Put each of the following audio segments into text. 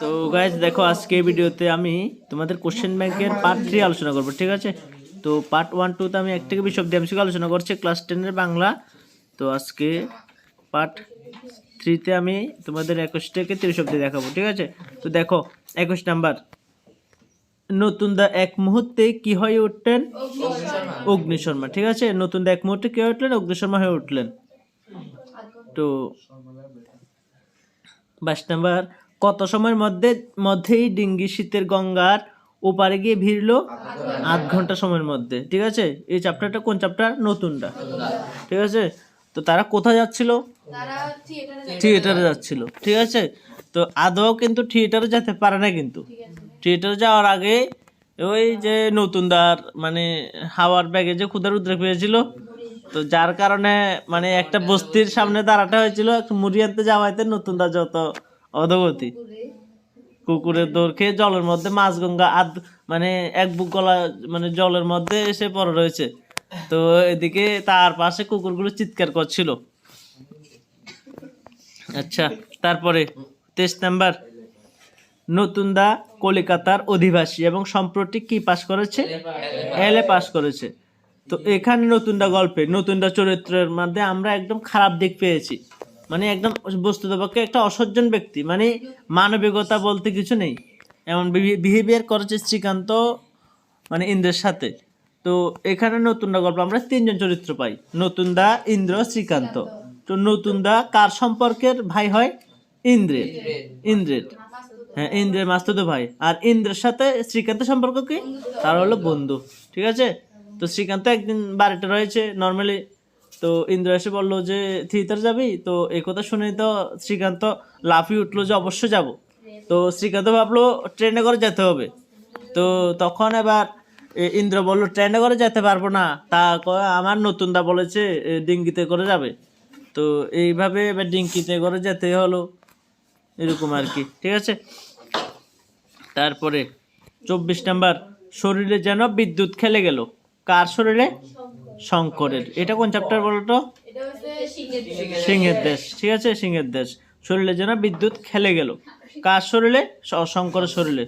তো গাইজ দেখো, আজকে ভিডিওতে আমি তোমাদের কোশ্চেন ব্যাংকের পার্ট থ্রি আলোচনা করব, ঠিক আছে? তো পার্ট ওয়ান টুতে আমি এক থেকে বিশ অব্দি এমসিকিউ আলোচনা করছি ক্লাস টেনের বাংলা। তো আজকে পার্ট থ্রিতে আমি তোমাদের একুশ থেকে তিরিশ অব্দি দেখাবো, ঠিক আছে? তো দেখো, একুশ নাম্বার। নতুন দা এক মুহূর্তে কি হয়ে উঠলেন? অগ্নি শর্মা, ঠিক আছে? নতুন দা এক মুহূর্তে কি হয়ে উঠলেন? অগ্নি শর্মা হয়ে উঠলেন। তো বাইশ নাম্বার কত সময়ের মধ্যে মধ্যেই ডিঙ্গি শীতের গঙ্গার ওপারে গিয়ে ভিড়লো? আধ ঘণ্টা সময়ের মধ্যে ঠিক আছে? এই চ্যাপ্টারটা কোন চ্যাপ্টার নতুনটা ঠিক আছে? তো তারা কোথায় যাচ্ছিল? থিয়েটারে যাচ্ছিল। ঠিক আছে? তো আদৌ কিন্তু থিয়েটারে যেতে পারে না কিন্তু। থিয়েটারে যাওয়ার আগে ওই যে নতুনদার মানে হাওয়ার ব্যাগে যে ক্ষুদার উদ্রেক পেয়েছিল তো যার কারণে মানে একটা বস্তির সামনে দাঁড়াটা হয়েছিল একটু মুড়ি আনতে যাওয়াইতে নতুনদার যত অধগতি কুকুরের দৌড় খেয়ে জলের মধ্যে মাছ গঙ্গা আদ মানে এক বুক গলা মানে জলের মধ্যে এসে পড়ে রয়েছে। তো এদিকে তার পাশে কুকুরগুলো চিৎকার করছিল। আচ্ছা তারপরে তেইশ নাম্বার। নতুন দা কলিকাতার অধিবাসী এবং সম্প্রতি কি পাশ করেছে? এলে পাশ করেছে। তো এখানে নতুনটা গল্পে নতুনটা চরিত্রের মধ্যে আমরা একদম খারাপ দিক পেয়েছি। মানে একদম বস্তুতপক্ষে একটা অসজ্জন ব্যক্তি। মানে মানবিকতা বলতে কিছু নেই। এমন বিহেভিয়ার করেছে শ্রীকান্ত মানে ইন্দ্রের সাথে। তো এখানে নতুনটা গল্প, আমরা তিনজন চরিত্র পাই। নতুনদা ইন্দ্র, শ্রীকান্ত। তো নতুনদা কার সম্পর্কের ভাই হয়? ইন্দ্রের। ইন্দ্রের। হ্যাঁ ইন্দ্রের মাস্তুতো ভাই। আর ইন্দ্রের সাথে শ্রীকান্তের সম্পর্ক কি? তার হলো বন্ধু। ঠিক আছে? তো শ্রীকান্ত একদিন বাড়িতে রয়েছে। নর্মালি তো ইন্দ্র এসে বলল যে থিয়েটার যাবি? তো এই কথা শুনে তো শ্রীকান্ত লাফিয়ে উঠল যে অবশ্যই যাব। তো শ্রীকান্ত ভাবলো ট্রেনে করে যেতে হবে। তো তখন এবার এ, ইন্দ্র বলল ট্রেনে করে যেতে পারব না। তা আমার নতুন দা বলেছে এ, ডিঙ্গিতে করে যাবে। তো এইভাবে এবার ডিঙ্কিতে করে যেতে হলো এরকম আর কি ঠিক আছে? তারপরে চব্বিশ নাম্বার শরীরে যেন বিদ্যুৎ খেলে গেল। কার শরীরে? শঙ্করের। এটা কোন চ্যাপ্টার বলো তো? সিংহের দেশ। ঠিক আছে? সিংহের দেশ। শরীরে যেন বিদ্যুৎ খেলে গেল। কার শরীরে? শঙ্করের শরীরে।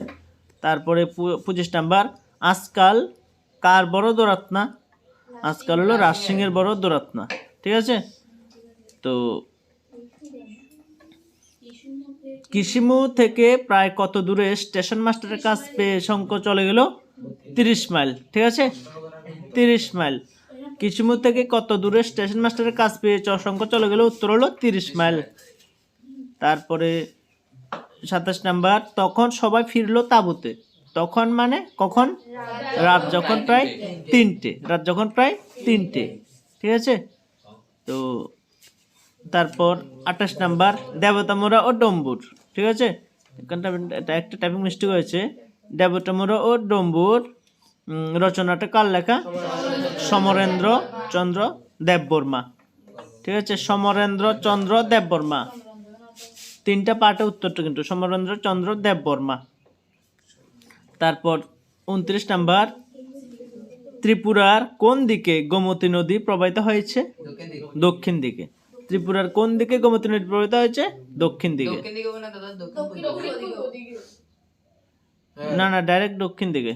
তারপরে পঁচিশ নাম্বার। আজকাল কার বড় দৌরাত্না আজকাল হলো রাজসিংহের বড় দৌরাত্না ঠিক আছে? তো কিসিমু থেকে প্রায় কত দূরে স্টেশন মাস্টারের কাছ পেয়ে শঙ্কর চলে গেল? তিরিশ মাইল। ঠিক আছে? তিরিশ মাইল। কিসিমু থেকে কত দূরে স্টেশন মাস্টারের কাছ পেয়েছে? শঙ্কর চলে গেল উত্তর হলো তিরিশ মাইল। তারপরে সাতাশ নাম্বার, তখন সবাই ফিরলো তাঁবুতে। তখন মানে কখন? রাত যখন প্রায় তিনটে, রাত যখন প্রায় তিনটে, ঠিক আছে? তো তারপর আঠাশ নাম্বার, দেবতামোরা ও ডম্বুর, ঠিক আছে? এখানটা একটা টাইপিং মিস্টেক হয়েছে। দেবতামোরা ও ডম্বুর রচনাটা কার লেখা? সমরেন্দ্র চন্দ্র দেববর্মা। ঠিক আছে? সমরেন্দ্র চন্দ্র দেববর্মা। তিনটা পার্টে উত্তরটা কিন্তু সমরেন্দ্র চন্দ্র দেববর্মা। তারপর উনত্রিশ নাম্বার ত্রিপুরার কোন দিকে গোমতী নদী প্রবাহিত হয়েছে? দক্ষিণ দিকে। ত্রিপুরার কোন দিকে গোমতী নদী প্রবাহিত হয়েছে? দক্ষিণ দিকে দক্ষিণ দিকে বলে দাদা দক্ষিণ না না ডাইরেক্ট দক্ষিণ দিকে।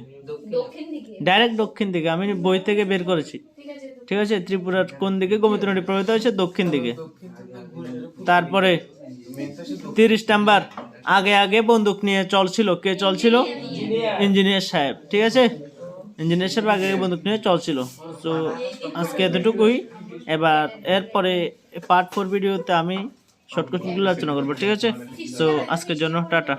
ডাইরেক্ট দক্ষিণ দিকে? আমি বই থেকে বের করেছি। ঠিক আছে ঠিক আছে? ত্রিপুরার কোন দিকে? গোমতী নদী প্রবাহিত হয়েছে দক্ষিণ দিকে। তারপরে তিরিশ নাম্বার। আগে আগে বন্দুক নিয়ে চলছিল কে চলছিল ইঞ্জিনিয়ার। সাহেব। ঠিক আছে? ইঞ্জিনিয়ার সাহেব আগে আগে বন্দুক নিয়ে চলছিল তো আজকে এতটুকুই। এবার এরপরে পার্ট ফোর ভিডিওতে আমি শর্ট কোশ্চেনগুলো আলোচনা করব। ঠিক আছে? তো আজকের জন্য টাটা।